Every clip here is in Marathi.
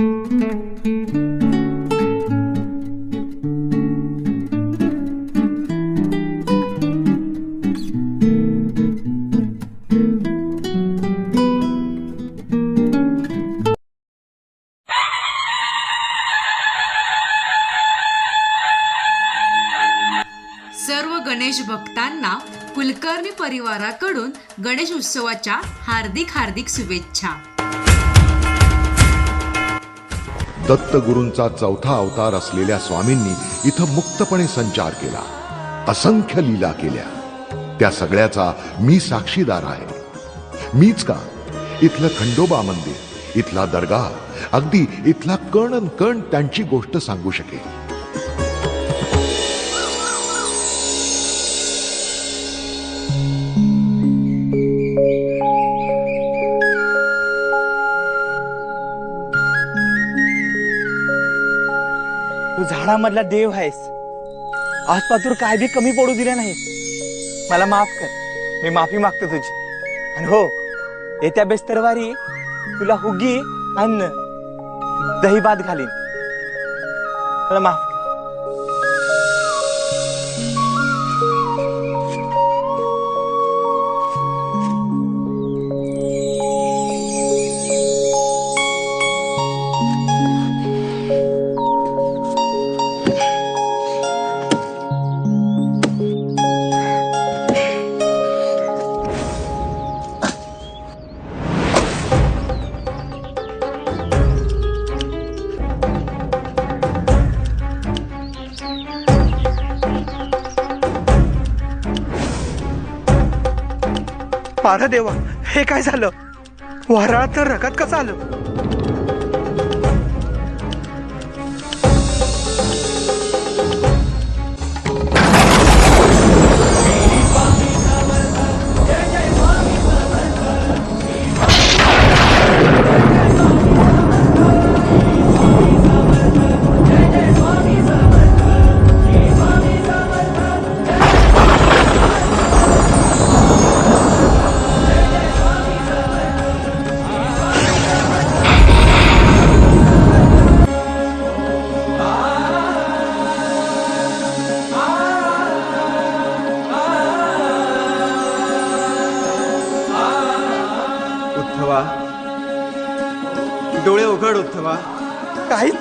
सर्व गणेश भक्तांना कुलकर्णी परिवाराकडून गणेश उत्सवाच्या हार्दिक हार्दिक शुभेच्छा. दत्तगुरूंचा चौथा अवतार असलेल्या स्वामींनी इथं मुक्तपणे संचार केला. असंख्य लीला केल्या. त्या सगळ्याचा मी साक्षीदार आहे. मीच का? इथलं खंडोबा मंदिर इथला दर्गा अगदी इथला कण अन कण त्यांची गोष्ट सांगू शकेल झाडामधला देव आहेस. आजपासून काय बी कमी पडू दिलं नाही. मला माफ कर. मी माफी मागतो तुझी. आणि हो येत्या बेस्तरवारी तुला हुगी अन्न दही भात घालीन. मला माफ पारा देवा हे काय झालं? वाराळ तर रगत कसं आलं?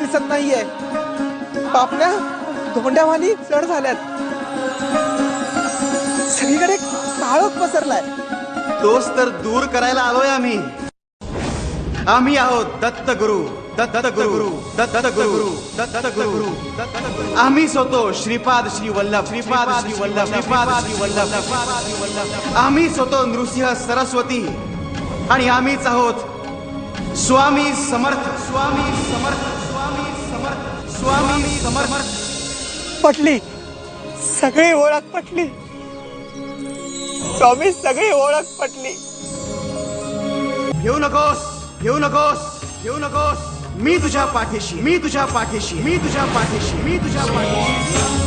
दिसत नाहीये. पापण्या धोंड्यावानी चढ झाल्यात. सगळीकडे काळोख पसरलाय. तोच तर दूर करायला आलोय आम्ही. आम्ही आहोत दत्त गुरु दत्त गुरु दत्त गुरु दत्त गुरु आम्हीच होतो श्रीपाद श्री वल्लभ श्रीपाद श्री वल्लभ श्रीपाद श्री वल्लभ. आम्हीच होतो नृसिंह सरस्वती आणि आम्हीच आहोत स्वामी समर्थ स्वामी समर्थ. स्वामी समर्थ. पटली. सगळी ओळख पटली. स्वामी सगळी ओळख पटली. घेऊ नकोस घेऊ नकोस घेऊ नकोस. मी तुझ्या पाठीशी मी तुझ्या पाठीशी मी तुझ्या पाठीशी मी तुझ्या पाठीशी.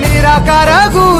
निराकार गुरु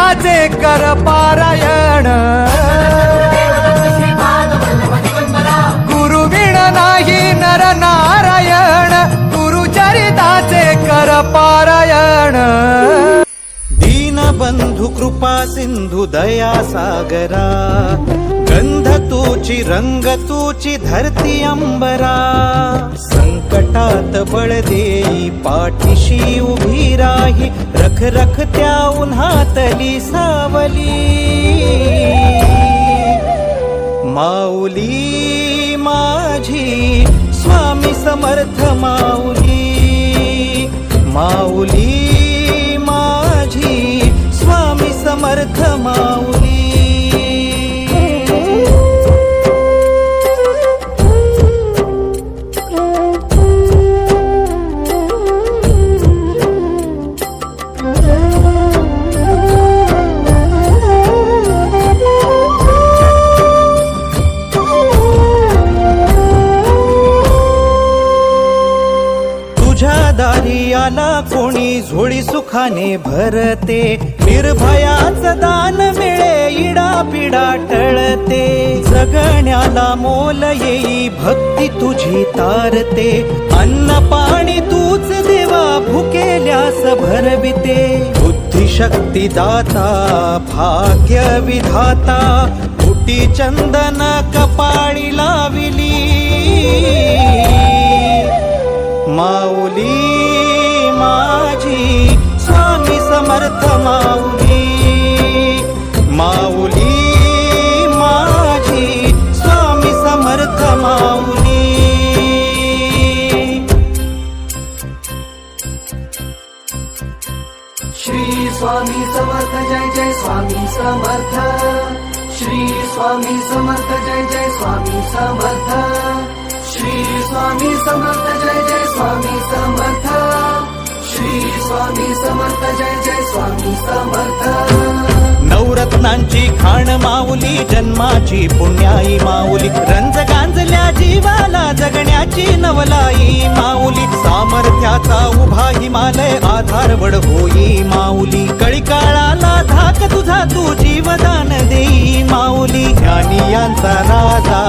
कर पारायण. गुरु विण नाही नर नारायण. गुरु चरिताचे कर पारायण. दीनबंधु कृपा सिंधु दया सागरा. गंध तूची रंग तूची धरती अंबरा. संकटात बळ देई पाठीशी उभी राही. रख रख त्या उन्हातली सावली. माऊली माझी स्वामी समर्थ माऊली. माऊली सुखाने भरते. निर्भयाच दान मिळे इडा पिडा टळते. जगण्याला मोल येई भक्ती तुझी तारते. अन्न पाणी तूच देवा भुकेल्यास भरविते. बुद्धिशक्ती दाता भाग्य विधाता कुटी चंदन कपाळी लाविली. माऊली माझी स्वामी समर्थ माऊली. माऊली माझी स्वामी समर्थ माऊली. श्री स्वामी समर्थ जय जय स्वामी समर्थ. श्री स्वामी समर्थ जय जय स्वामी समर्थ. श्री स्वामी समर्थ जय जय स्वामी समर्थ. श्री स्वामी समर्थ जय जय स्वामी समर्थ. नवरत्नांची खाण माऊली जन्माची पुण्याई माऊली. रंज गांजल्या जीवाला जगण्याची नवलाई. सामर्थ्याचा उभा हिमालय आधारवड होई माऊली. कळीकाळाला धाक तुझा तू जीवदान देई माऊली. ज्ञानी यांचा राजा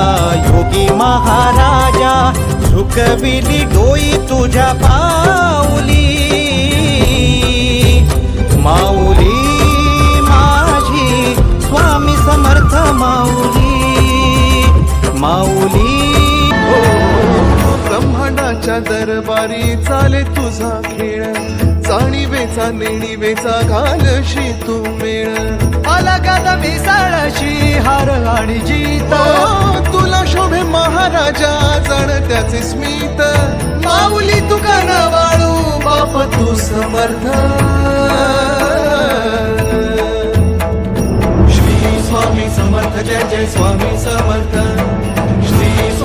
योगी महाराजा झुकविली डोई तुझ्या पाऊली. माऊली माझी स्वामी समर्थ माऊली. माऊली ब्रह्मांडाच्या दरबारी चाले तुझा खेळ. जाणीवेचा नेणीवेचा घालशी तू मेळ. आला क्या मी मिसळशी हार आणि जीत. तुला शोभे महाराजा जाण त्याचे स्मित. माऊली तुका न वाळू बाप तू समर्थ. श्री स्वामी समर्थ जय जय स्वामी समर्थ.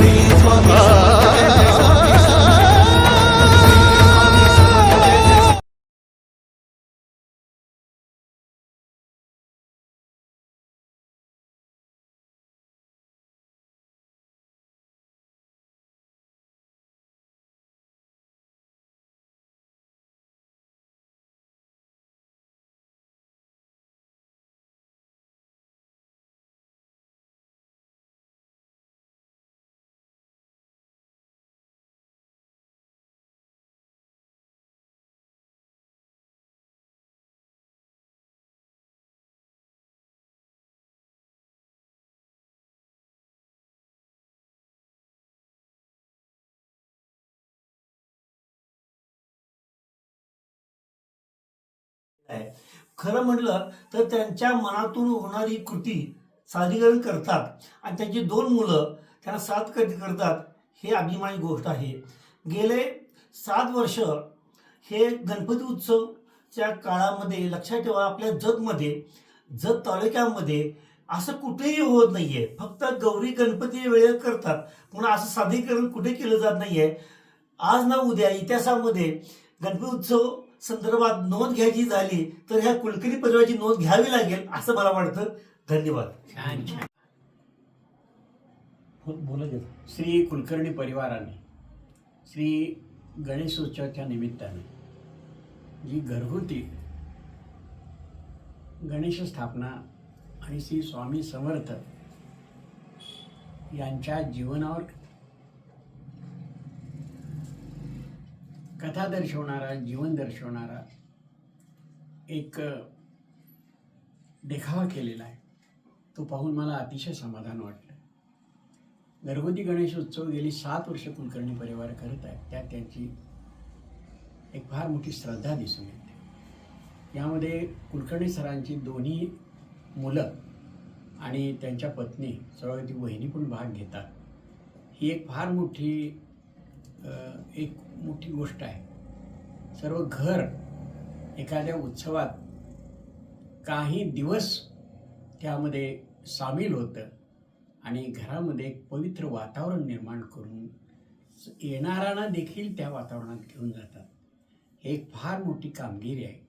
స్వామి స్వామి आहे. खरं म्हणलं तर त्यांच्या मनातून होणारी कृती सादरीकरण करतात. आणि त्यांची दोन मुलं त्यांना साथ कधी करतात हे अभिमानी गोष्ट आहे. गेले सात वर्ष हे गणपती उत्सवच्या काळामध्ये लक्षात ठेवा आपल्या जगमध्ये जत तालुक्यामध्ये असं कुठेही होत नाहीये. फक्त गौरी गणपती वेळेत करतात. म्हणून असं सादरीकरण कुठे केलं जात नाहीये. आज ना उद्या इतिहासामध्ये गणपती उत्सव संदर्भात नोंद घ्यायची झाली तर ह्या कुलकर्णी परिवाराची नोंद घ्यावी लागेल असं मला वाटतं. धन्यवाद. बोला श्री कुलकर्णी परिवाराने श्री गणेशोत्सवाच्या निमित्ताने जी घरगुती गणेश स्थापना आणि श्री स्वामी समर्थ यांच्या जीवनावर कथा दर्शवणारा जीवन दर्शवणारा एक देखावा केलेला आहे. तो पाहून मला अतिशय समाधान वाटलं. घरगुती गणेश उत्सव गेली सात वर्ष कुलकर्णी परिवार करत आहे त्यात त्यांची एक फार मोठी श्रद्धा दिसून येते. यामध्ये कुलकर्णी सरांची दोन्ही मुलं आणि त्यांच्या पत्नी सौरवती वहिनी पण भाग घेतात. ही एक फार मोठी एक मोठी गोष्ट आहे. सर्व घर एखाद्या उत्सवात काही दिवस त्यामध्ये सामील होतं आणि घरामध्ये एक पवित्र वातावरण निर्माण करून येणाऱ्यांना देखील त्या वातावरणात घेऊन जातात. हे एक फार मोठी कामगिरी आहे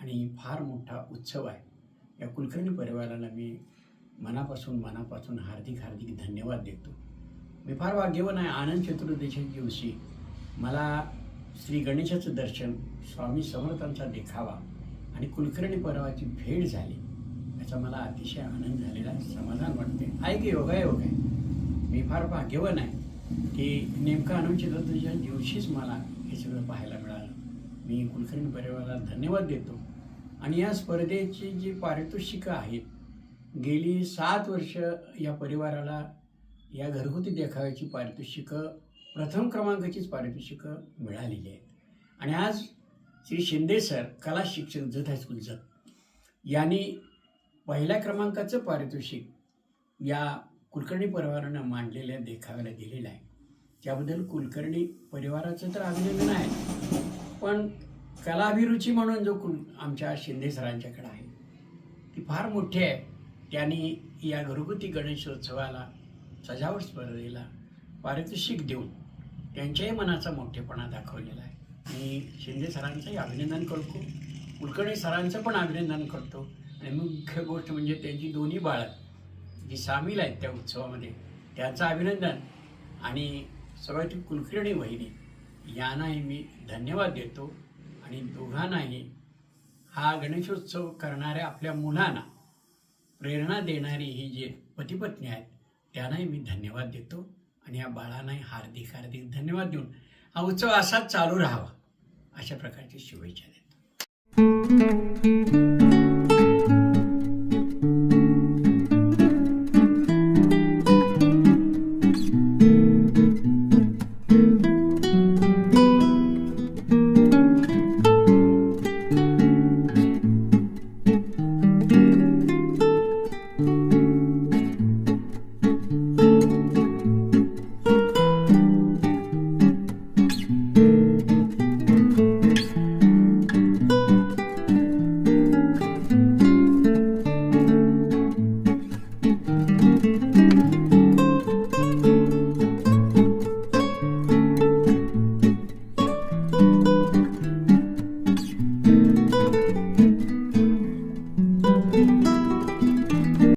आणि फार मोठा उत्सव आहे. या कुलकर्णी परिवाराला मी मनापासून मनापासून हार्दिक हार्दिक धन्यवाद देतो. मी फार भाग्यवान आहे. आनंद चतुर्दशीच्या दिवशी मला श्री गणेशाचं दर्शन स्वामी समर्थांचा देखावा आणि कुलकर्णी पर्वाची भेट झाली. याचा मला अतिशय आनंद झालेला समाधान वाटते. आहे की योगायोग आहे. मी फार भाग्यवान आहे की नेमका आनंद चतुर्दशीच्या दिवशीच मला हे सगळं पाहायला मिळालं. मी कुलकर्णी परिवाराला धन्यवाद देतो. आणि या स्पर्धेची जी पारितोषिकं आहेत गेली सात वर्ष या परिवाराला या घरगुती देखाव्याची पारितोषिकं प्रथम क्रमांकाचीच पारितोषिकं मिळालेली आहेत. आणि आज श्री शिंदे सर कला शिक्षक जत हायस्कूल जत यांनी पहिल्या क्रमांकाचं पारितोषिक या कुलकर्णी परिवारानं मांडलेल्या देखाव्याला दिलेलं आहे. त्याबद्दल कुलकर्णी परिवाराचं तर अभिनंदन आहे. पण कलाभिरुची म्हणून जो कुल आमच्या शिंदे सरांच्याकडे आहे ती फार मोठी आहे. त्यांनी या घरगुती गणेशोत्सवाला सजावट स्पर्धेला पारितोषिक देऊन त्यांच्याही मनाचा मोठेपणा दाखवलेला आहे. मी शिंदे सरांचंही अभिनंदन करतो. कुलकर्णी सरांचं पण अभिनंदन करतो. आणि मुख्य गोष्ट म्हणजे त्यांची दोन्ही बाळं जी सामील आहेत त्या उत्सवामध्ये त्यांचं अभिनंदन. आणि सगळ्यात कुलकर्णी वहिनी यांनाही मी धन्यवाद देतो. आणि दोघांनाही हा गणेशोत्सव करणाऱ्या आपल्या मुलांना प्रेरणा देणारी ही जे पतीपत्नी आहेत त्यांनाही मी धन्यवाद देतो आणि या बाळांनाही हार्दिक हार्दिक धन्यवाद देऊन हा उत्सव असाच चालू राहावा अशा प्रकारची शुभेच्छा देतो.